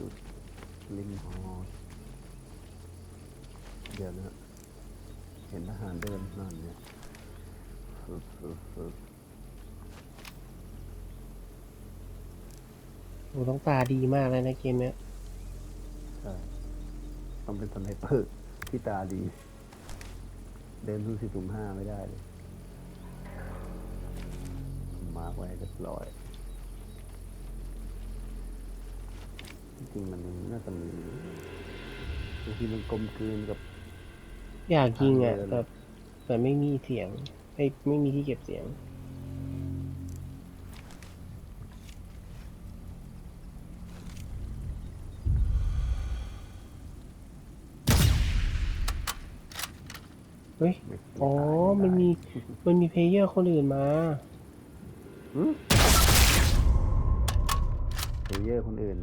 จุดริมหอเดี๋ยวนะเห็นทหารเดินนั่นเนี่ยฟึบฟึบฟึบโหต้องตาดีมากเลยนะเกมเนี้ยใช่ต้องเป็นสไนเปอร์ที่ตาดี เดินสุ่มสี่สุ่มห้าไม่ได้เลย มาร์กไว้เรียบร้อย จริงมันน่าจะมีบางทีมันกลมกลืนกับ อยากยิงอะแต่แต่ไม่มีเสียงไม่ไม่มีที่เก็บเสียง เฮ้ย อ๋อ มันมี มันมีเพลเยอร์คนอื่นมาเพลเยอร์คนอื่น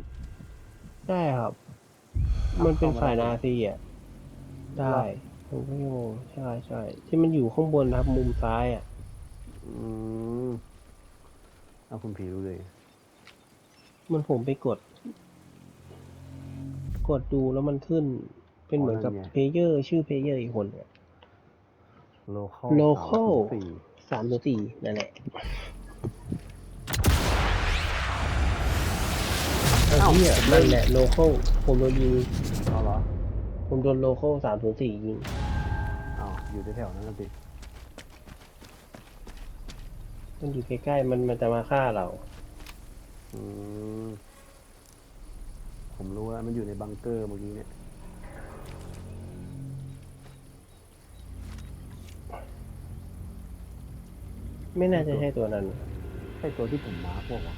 ได้ครับเอามันเป็นเข้ามาฝ่ายได้นาซีอะ ได้ผมก็งงใช่ใช่ที่มันอยู่ข้างบนนะครับมุมซ้ายอะ อืมเอาคุณผีรู้เลย มันผมไปกด กดดูแล้วมันขึ้น เป็นเหมือนกับอ๋อนั่นไงเพลเยอร์ ชื่อเพลเยอร์อีกคนเนี่ยโลคอล Local สี่สามตัวสี่นั่นแหละ เอ้าเอ้าเนี่ยนั่นแหละโลโก้ผมโดนยิงเอาเหรอผมโดนโลโก้สามตัวสี่ยิงเอาอยู่แถวๆนั้นนะสิมันอยู่ใกล้ๆมันมันจะมาฆ่าเรา อืมผมรู้แล้วมันอยู่ในบังเกอร์เมื่อกี้เนี่ยไม่น่าจะใช่ตัวนั้น ใช่ตัวที่ผมมาร์กพวกวะ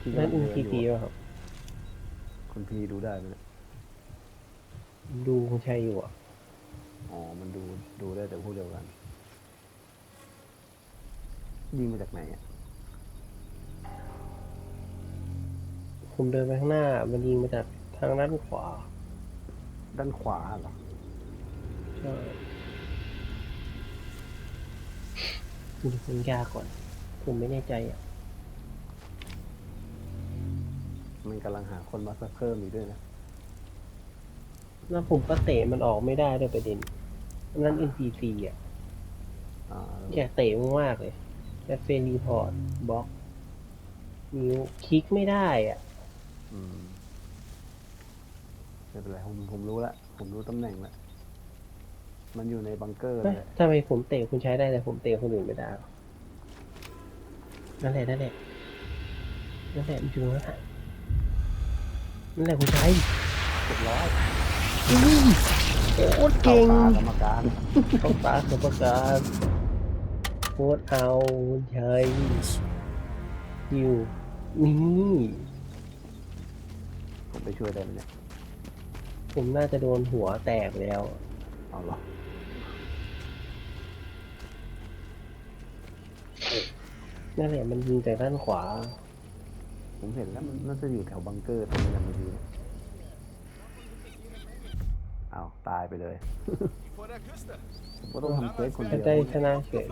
ที่นั่น กำลัอิงนเดิทีนทีอยู่ป่ะครับ คุณพีดูได้ไหมเนี่ยดูคุณชัยอยู่อะอ๋อ มันดูดูได้แต่พวกเดียวกัน ยิงมาจากไหนอะผมเดินไปข้างหน้า มันยิงมาจากทางด้านขวา ด้านขวาเหรอใช่ดูมันยากก่อน ผมไม่แน่ใจอะ มันกำลังหาคนมาสักเพิ่มอีกด้วยนะ แล้วผมก็เตะมันออกไม่ได้ด้วยประเด็นนั่น NPC อะอ่าอยากเตะมากๆเลยแต่เฟรนรีพอร์ตบล็อกนิ้วคลิกไม่ได้อะ อืมไม่เป็นไรผมผมรู้ละผมรู้ตำแหน่งละมันอยู่ในบังเกอร์เฮ้ยเลยทำไมผมเตะคุณใช้ได้แต่ผมเตะคนอื่นไม่ได้วะนั่นแหละนั่นแหละนั่นแหละมันอยู่ตรงนั้นอะ นั่นแหละคุณใช้เรียบร้อยโคตรเก่งข้าตากรรมการต้องตาสุประการโคตรเอาคุณใช้อยู่นี่ผมไปช่วยได้ไหมเนี่ยผมน่าจะโดนหัวแตกแล้วเอาเหรอนั่นแหละมันยิงจากด้านขวา ผมเห็นแล้วมันน่าจะอยู่แถวบังเกอร์ตรงนี้ยังไม่ดีเนี่ยเอาตายไปเลย Vor der Küste. ผมก็ต้องทำเควสคนก็เดียวได้ชนะเฉย